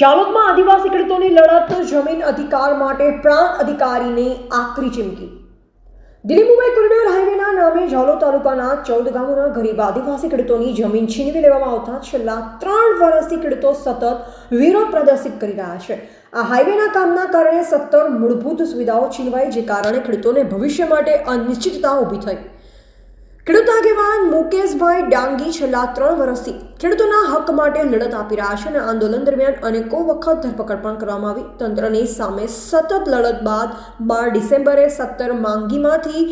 જાલોદમાં આદિવાસી ખેડૂતોની લડત, જમીન અધિકાર માટે પ્રાંત અધિકારીને આકરી ચીમકી. દિલ્હી મુંબઈ કોરિડોર હાઈવેના નામે ઝાલોદ તાલુકાના ચૌદ ગામોના ગરીબ આદિવાસી ખેડૂતોની જમીન છીનવી લેવામાં આવતા છેલ્લા ત્રણ વર્ષથી ખેડૂતો સતત વિરોધ પ્રદર્શિત કરી રહ્યા છે. આ હાઈવેના કામના કારણે સત્તર મૂળભૂત સુવિધાઓ છીનવાઈ, જે કારણે ખેડૂતોને ભવિષ્ય માટે અનિશ્ચિતતા ઊભી થઈ. ખેડૂત આગેવાન મુકેશભાઈ ડાંગી છેલ્લા ત્રણ વર્ષથી ખેડૂતોના હક માટે લડત આપી રહ્યા છે અને આંદોલન દરમિયાન અનેકો વખત ધરપકડ પણ કરવામાં આવી. તંત્રની સામે સતત લડત બાદ બાર ડિસેમ્બરે સત્તર માંગીમાંથી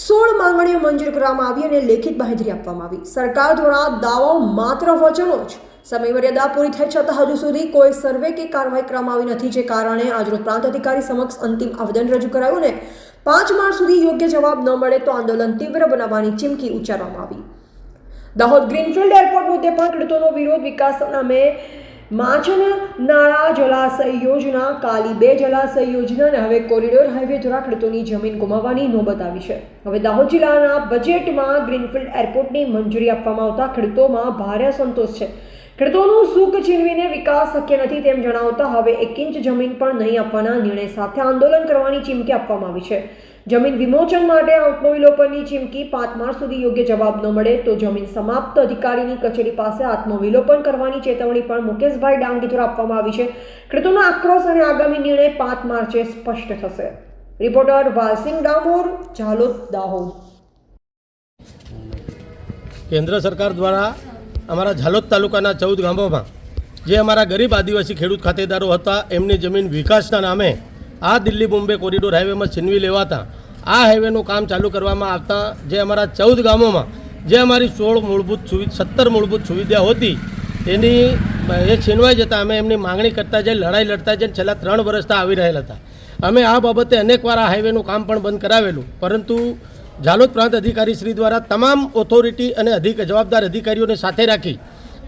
સોળ માંગણીઓ મંજૂર કરવામાં આવી અને લેખિત બાહેધરી આપવામાં આવી. સરકાર દ્વારા દાવાઓ માત્ર વચનો જ સમયમર્યાદા પૂરી થઈ છતાં હજુ સુધી કોઈ સર્વે કે કાર્યવાહી કરવામાં આવી નથી, જે કારણે આજરોજ પ્રાંત અધિકારી સમક્ષ અંતિમ આવેદન રજૂ કરાયું અને પાંચ માર્ચ સુધી યોગ્ય જવાબ ન મળે તો આંદોલન તીવ્ર બનાવવાની ચીમકી ઉચ્ચારવામાં આવી. દાહોદ ગ્રીનફિલ્ડ એરપોર્ટ મુદ્દે પણ ખેડૂતોનો વિરોધ વિકાસ નામે માચન નાળા જલાશય યોજના, કાલી બે જલાશય યોજના અને હવે કોરિડોર હાઈવે દ્વારા ખેડૂતોની જમીન ગુમાવવાની નોબત આવી છે. હવે દાહોદ જિલ્લાના બજેટમાં ગ્રીનફિલ્ડ એરપોર્ટની મંજૂરી આપવામાં આવતા ખેડૂતોમાં ભારે અસંતોષ છે. ખેડૂતોનું સુખ છીનવીને વિકાસ શક્ય નથી તેમ જણાવતા હવે એક ઇંચ જમીન પણ નહીં આપવાના નિર્ણય સાથે આંદોલન કરવાની ચીમકી આપવામાં આવી છે. જમીન વિમોચન માટે આત્મવિલોપનની ચીમકી પાંચ માર્ચ સુધી યોગ્ય જવાબ ન મળે તો જમીન સમાપ્ત અધિકારીની કચેરી પાસે આત્મવિલોપન કરવાની ચેતવણી પણ મુકેશભાઈ ડાંગી દ્વારા આપવામાં આવી છે. ખેડૂતોનો આક્રોશ અને આગામી નિર્ણય પાંચ માર્ચે સ્પષ્ટ થશે. રિપોર્ટર વાલસિંગ ડામોર, ઝાલોદ, દાહોદ. કેન્દ્ર સરકાર દ્વારા અમારા ઝાલોદ તાલુકાના ચૌદ ગામોમાં જે અમારા ગરીબ આદિવાસી ખેડૂત ખાતેદારો હતા, એમની જમીન વિકાસના નામે આ દિલ્હી બોમ્બે કોરિડોર હાઈવેમાં છીનવી લેવાતા આ હાઈવેનું કામ ચાલુ કરવામાં આવતા જે અમારા ચૌદ ગામોમાં જે અમારી સોળ મૂળભૂત સુવિધા સત્તર મૂળભૂત સુવિધાઓ હતી, એની એ છીનવાઈ જતાં અમે એમની માંગણી કરતા જઈને લડાઈ લડતા જઈને છેલ્લા ત્રણ વર્ષથી આવી રહેલા હતા. અમે આ બાબતે અનેકવાર આ હાઈવેનું કામ પણ બંધ કરાવેલું. પરંતુ ઝાલોદ પ્રાંત અધિકારી શ્રી દ્વારા તમામ ઓથોરિટી અને અધિક, જવાબદાર અધિકારીઓને સાથે રાખી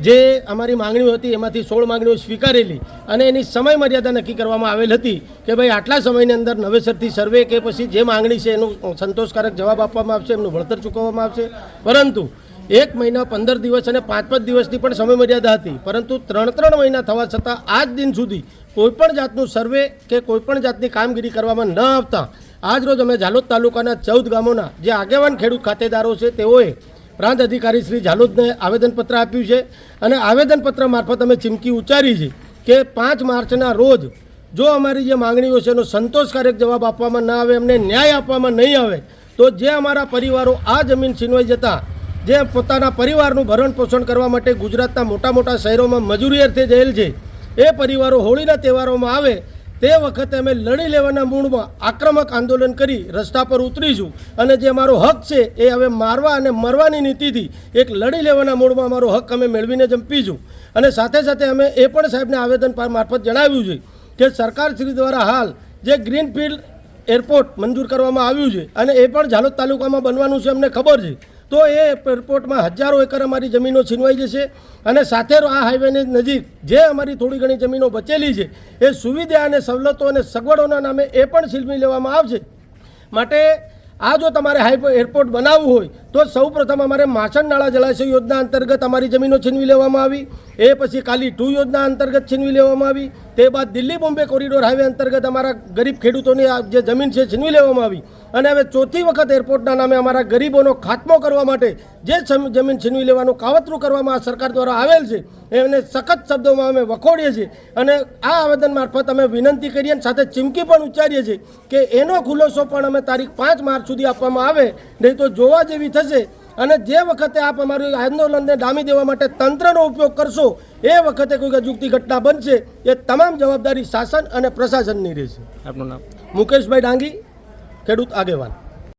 જે અમારી માંગણીઓ હતી, એમાંથી સોળ માંગણીઓ સ્વીકારેલી અને એની સમય મર્યાદા નક્કી કરવામાં આવેલ હતી કે ભાઈ આટલા સમયની અંદર નવેસરથી સર્વે કે પછી જે માંગણી છે એનું સંતોષકારક જવાબ આપવામાં આવશે, એમનું વળતર ચૂકવવામાં આવશે. પરંતુ એક મહિના પંદર દિવસ અને પાંચ પાંચ દિવસની પણ સમયમર્યાદા હતી. પરંતુ ત્રણ ત્રણ મહિના થવા છતાં આજ દિન સુધી કોઈપણ જાતનું સર્વે કે કોઈપણ જાતની કામગીરી કરવામાં ન આવતા આજરોજ અમે ઝાલોદ તાલુકાના ચૌદ ગામોના જે આગેવાન ખેડૂત ખાતેદારો છે, તેઓએ પ્રાંત અધિકારી શ્રી ઝાલોદને આવેદનપત્ર આપ્યું છે અને આવેદનપત્ર મારફત અમે ચીમકી ઉચ્ચારી છે કે પાંચ માર્ચના રોજ જો અમારી જે માંગણીઓ છે એનો સંતોષકારક જવાબ આપવામાં ન આવે, એમને ન્યાય આપવામાં નહીં આવે, તો જે અમારા પરિવારો આ જમીન છીનવાઈ જતા, જે પોતાના પરિવારનું ભરણ પોષણ કરવા માટે ગુજરાતના મોટા મોટા શહેરોમાં મજૂરી અર્થે જયેલ છે, એ પરિવારો હોળીના તહેવારોમાં આવે તે વખતે અમે લડી લેવાના મૂળમાં આક્રમક આંદોલન કરી રસ્તા પર ઉતરીશું. અને જે અમારો હક છે એ હવે મારવા અને મરવાની નીતિથી એક લડી લેવાના મૂળમાં અમારો હક અમે મેળવીને જંપીશું અને સાથે સાથે અમે એ પણ સાહેબને આવેદન મારફત જણાવ્યું છે કે સરકાર શ્રી દ્વારા હાલ જે ગ્રીનફિલ્ડ એરપોર્ટ મંજૂર કરવામાં આવ્યું છે અને એ પણ ઝાલોદ તાલુકામાં બનવાનું છે અમને ખબર છે. તો એ એરપોર્ટમાં હજારો એકર અમારી જમીનો છીનવાઈ જશે અને સાથે આ હાઈવેની નજીક જે અમારી થોડી ઘણી જમીનો બચેલી છે, એ સુવિધા અને સવલતો અને સગવડોના નામે એ પણ છીનવી લેવામાં આવશે. માટે આ જો તમારે હાઈ એરપોર્ટ બનાવવું હોય તો સૌપ્રથમ અમારે માછણ નાળા જળાશય યોજના અંતર્ગત અમારી જમીનો છીનવી લેવામાં આવી. એ પછી કાલી ટુ યોજના અંતર્ગત છીનવી લેવામાં આવી. તે બાદ દિલ્હી બોમ્બે કોરિડોર હાઈવે અંતર્ગત અમારા ગરીબ ખેડૂતોની જે જમીન છે છીનવી લેવામાં આવી. અને હવે ચોથી વખત એરપોર્ટના નામે અમારા ગરીબોનો ખાત્મો કરવા માટે જે જમીન છીનવી લેવાનું કાવતરું કરવામાં આ સરકાર દ્વારા આવેલ છે, એને સખત શબ્દોમાં અમે વખોડીએ છીએ. અને આ આવેદન મારફત અમે વિનંતી કરીએ અને સાથે ચીમકી પણ ઉચ્ચારીએ છીએ કે એનો ખુલાસો પણ અમે તારીખ પાંચ માર્ચ સુધી આપવામાં આવે. નહીં તો જોવા જેવી થશે. અને જે વખતે આપ અમારું આંદોલનને ડામી દેવા માટે તંત્રનો ઉપયોગ કરશો એ વખતે કોઈ અજુગતી ઘટના બનશે એ તમામ જવાબદારી શાસન અને પ્રશાસનની રહેશે. આપનું નામ? મુકેશભાઈ ડાંગી ખેડૂત આગેવાન.